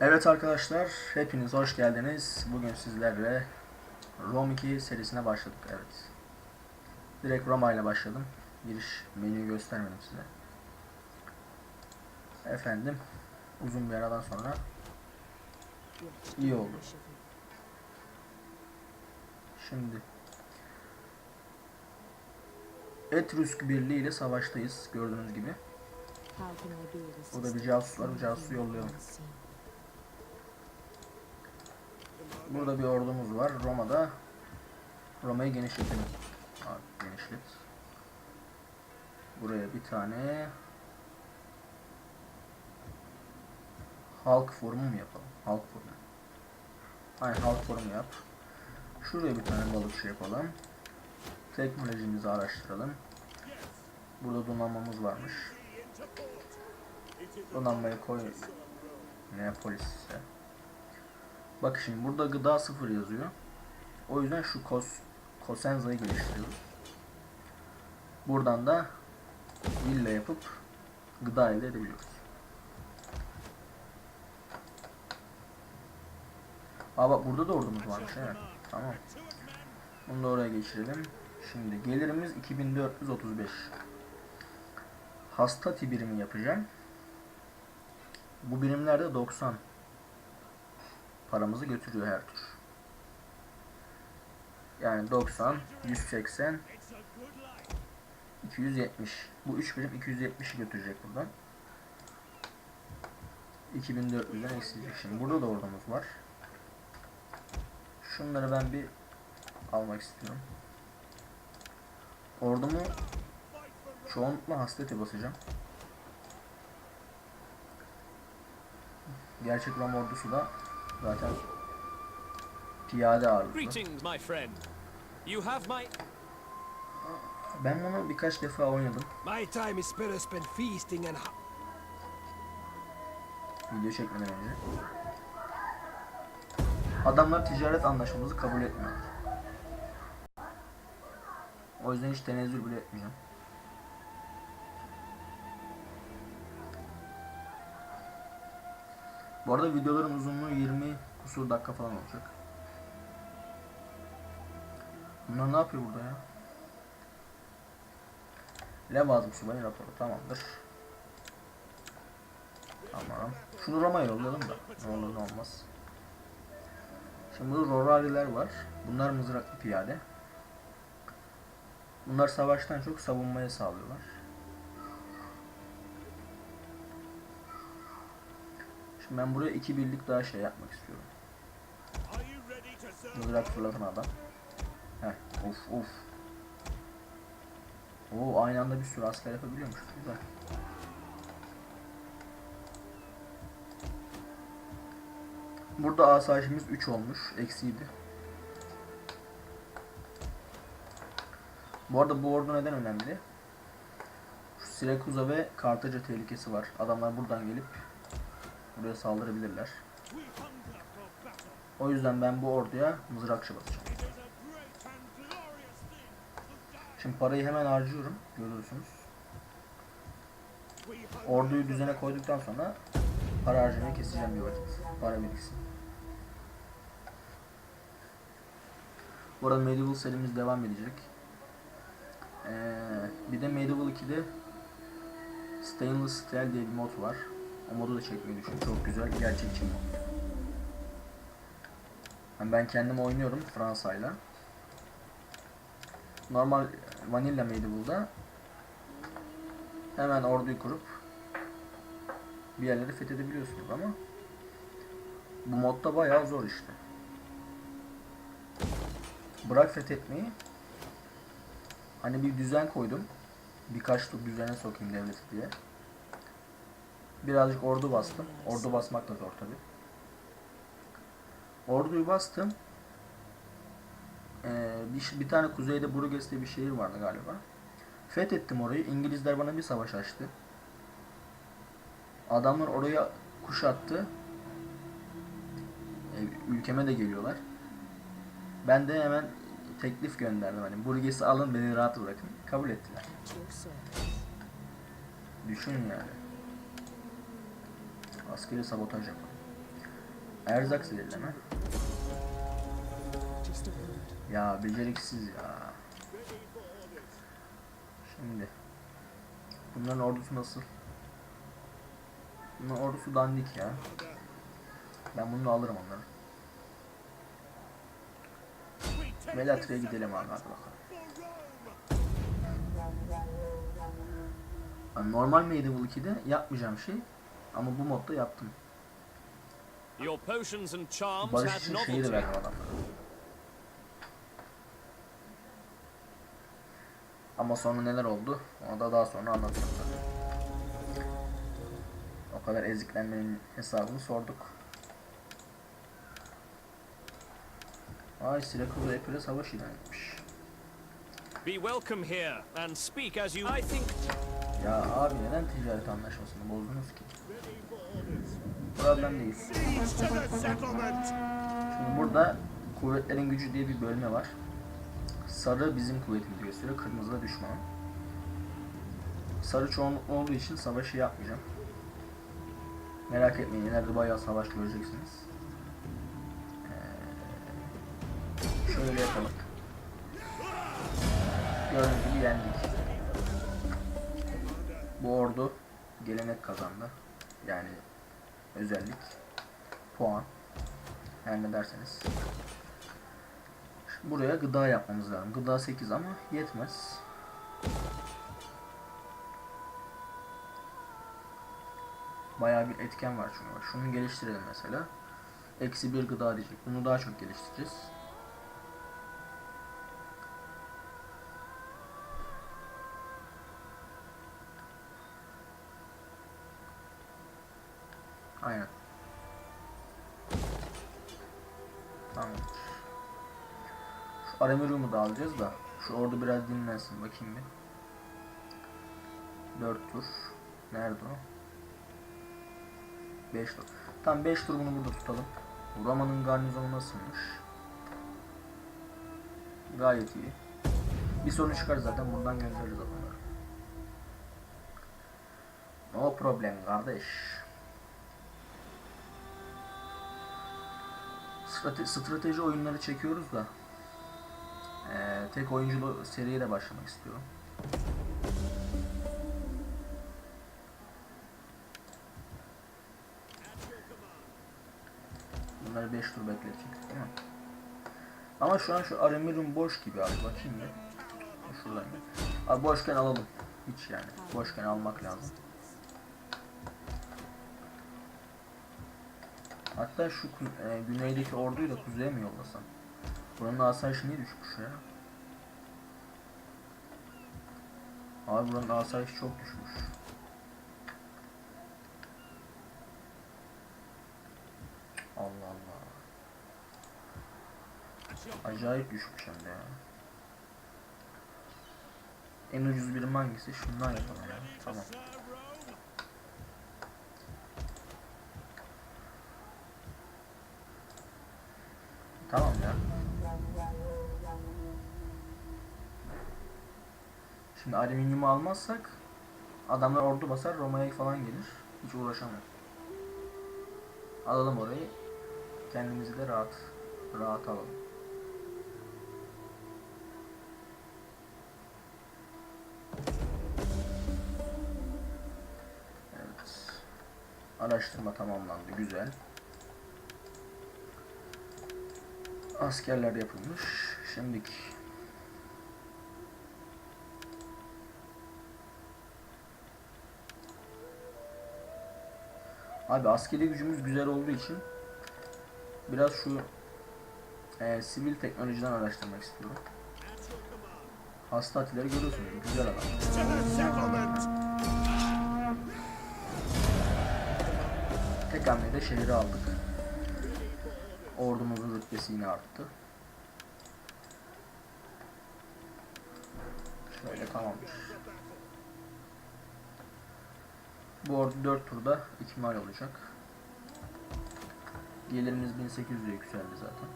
Evet arkadaşlar, hepiniz hoş geldiniz. Bugün sizlerle Rome 2 serisine başladık. Evet. Direkt Roma ile başladım. Giriş menüyü göstermedim size. Efendim, uzun bir aradan sonra iyi oldu. Şimdi Etrusk Birliği ile savaştayız gördüğünüz gibi. Burada bir casus var, bu casusu yollayalım. Burada bir ordumuz var. Roma'da Roma'yı genişletelim. Genişlet. Buraya bir tane halk forumu mu yapalım? Halk forumu. Aynen halk forumu yap. Şuraya bir tane balıkçı yapalım. Teknolojimizi araştıralım. Burada donanmamız varmış. Donanmayı koy. Neapolis'e. Bak şimdi burada gıda sıfır yazıyor. O yüzden şu kos Cosenza'yı geliştiriyoruz. Buradan da villa yapıp gıda elde edebiliyoruz. Aa bak burada da ordumuz varmış evet. Tamam. Bunu da oraya geçirelim. Şimdi gelirimiz 2435. Hasta birimi yapacağım. Bu birimlerde 90 paramızı götürüyor her tur. Yani 90, 180, 270. Bu 3 birim 270'i götürecek buradan. 2400'den eksilecek. Şimdi burada da ordumuz var. Şunları ben bir almak istiyorum. Ordumu çoğunlukla haslete basacağım. Gerçek Rom ordusu da zaten piyade ağırlıklı. Greetings, my friend. You have my Ben bunu birkaç defa oynadım. My time is better spent feasting and Video çekmeden önce. Adamlar ticaret anlaşmamızı kabul etmiyor. O yüzden hiç tenezzül bile etmeyeceğim. Bu arada videoların uzunluğu 20 kusur dakika falan olacak. Bunlar ne yapıyor burada ya? Levazım subayı raporu tamamdır. Tamam. Şunu Roma'ya yollayalım da. Ne olur ne olmaz. Şimdi burada Rorariler var. Bunlar mızraklı piyade. Bunlar savaştan çok savunmaya sağlıyorlar. Şimdi ben buraya iki birlik daha şey yapmak istiyorum. Mızrak fırlatan adam. Heh, of of. Oo aynı anda bir sürü asker yapabiliyormuş. Güzel. Burada asayişimiz 3 olmuş. Eksiydi. Bu arada bu ordu neden önemli? Şu Sirakuza ve Kartaca tehlikesi var. Adamlar buradan gelip buraya saldırabilirler. O yüzden ben bu orduya mızrakçı basacağım. Şimdi parayı hemen harcıyorum. Görüyorsunuz. Orduyu düzene koyduktan sonra para harcamayı keseceğim bir vakit. Para biriksin. Bu arada Medieval serimiz devam edecek. Ee, bir de Medieval 2'de Stainless Steel diye bir mod var. O modu da çekmeyi düşünüyorum. Çok güzel, gerçekçi mod. Yani ben kendim oynuyorum Fransa'yla. Normal Vanilla Medieval'da hemen orduyu kurup bir yerleri fethedebiliyorsunuz ama bu modda bayağı zor işte. Bırak fethetmeyi hani bir düzen koydum. Birkaç tur düzene sokayım devleti diye. Birazcık ordu bastım. Ordu basmak da zor tabi. Orduyu bastım. Ee, bir, bir tane kuzeyde Bruges diye bir şehir vardı galiba. Fethettim orayı. İngilizler bana bir savaş açtı. Adamlar oraya kuşattı. Ee, ülkeme de geliyorlar. Ben de hemen teklif gönderdim. Hani Bruges'i alın beni rahat bırakın. Kabul ettiler. Düşün yani. Askeri sabotaj yapalım. Erzak zehirleme. Ya beceriksiz ya. Şimdi. Bunların ordusu nasıl? Bunların ordusu dandik ya. Ben bunu alırım onları. Melatri'ye gidelim abi hadi bakalım. Yani normal Medieval 2'de yapmayacağım şey ama bu modda yaptım. Your potions and charms Barış had şeyi de verdim adamlara. Ama sonra neler oldu? Onu da daha sonra tabii. O kadar eziklenmenin hesabını sorduk. Ay Sirakuza Epir'e savaş ilan etmiş. Be welcome here and speak as you. I think Ya abi neden ticaret anlaşmasını bozdunuz ki? Problem değil. Şimdi burada kuvvetlerin gücü diye bir bölme var. Sarı bizim kuvvetimizi gösteriyor, kırmızı da düşman. Sarı çoğunluklu olduğu için savaşı yapmayacağım. Merak etmeyin, ileride bayağı savaş göreceksiniz. Ee, şöyle yapalım. Gördüğünüz gibi yendik. Bu ordu gelenek kazandı. Yani özellik, puan, her ne derseniz. Buraya gıda yapmamız lazım. Gıda 8 ama yetmez. Bayağı bir etken var çünkü. Şunu geliştirelim mesela. Eksi bir gıda diyecek. Bunu daha çok geliştireceğiz. Aynen. Tamam. Şu Aramirium'u da alacağız da. Şu ordu biraz dinlensin bakayım bir. 4 tur. Nerede o? 5 tur. Tamam 5 tur bunu burada tutalım. Roma'nın garnizonu nasılmış? Gayet iyi. Bir sorun çıkar zaten buradan göndeririz adamları. No problem kardeş. Strate- strateji oyunları çekiyoruz da eee, tek oyunculu seriye de başlamak istiyorum. Bunları 5 tur bekletecek değil mi? Ama şu an şu Aramirum boş gibi abi bakayım bir. Şuradan. Abi boşken alalım. Hiç yani. Boşken almak lazım. Hatta şu e, güneydeki orduyu da kuzeye mi yollasam? Buranın asayişi niye düşmüş ya? Abi buranın asayişi çok düşmüş. Allah Allah. Acayip düşmüş hem de ya. En ucuz birim hangisi? Şundan yapalım ya. Tamam. Tamam ya. Şimdi alüminyumu almazsak adamlar ordu basar Roma'ya falan gelir. Hiç uğraşamam. Alalım orayı. Kendimizi de rahat rahat alalım. Evet. Araştırma tamamlandı. Güzel. Askerler yapılmış. Şimdiki Abi askeri gücümüz güzel olduğu için biraz şu e, sivil teknolojiden araştırmak istiyorum. Hasta atileri görüyorsunuz. Güzel adam. Tek hamlede şehri aldık. Ordumuzun rütbesi yine arttı. Şöyle tamamdır. Bu ordu 4 turda ikmal olacak. Gelirimiz 1800'e yükseldi zaten.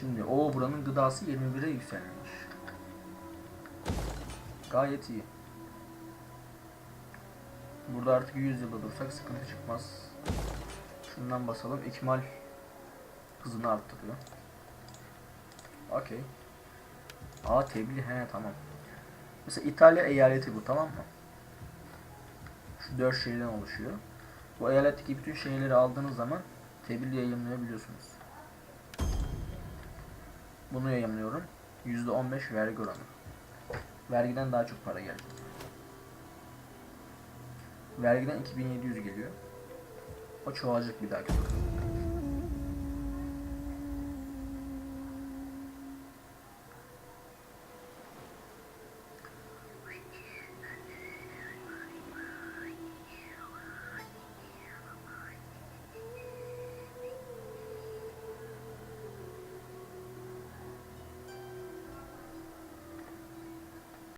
Şimdi o buranın gıdası 21'e yükselmiş. Gayet iyi. Burada artık 100 yılda dursak sıkıntı çıkmaz. Şundan basalım. İkmal hızını arttırıyor. Okey. Aa tebliğ he tamam. Mesela İtalya eyaleti bu tamam mı? Şu dört şehirden oluşuyor. Bu eyaletteki bütün şehirleri aldığınız zaman tebliğ yayınlayabiliyorsunuz. Bunu yayınlıyorum. %15 vergi oranı. Vergiden daha çok para gelecek. Vergiden 2700 geliyor. O çoğalacak bir dahaki tur.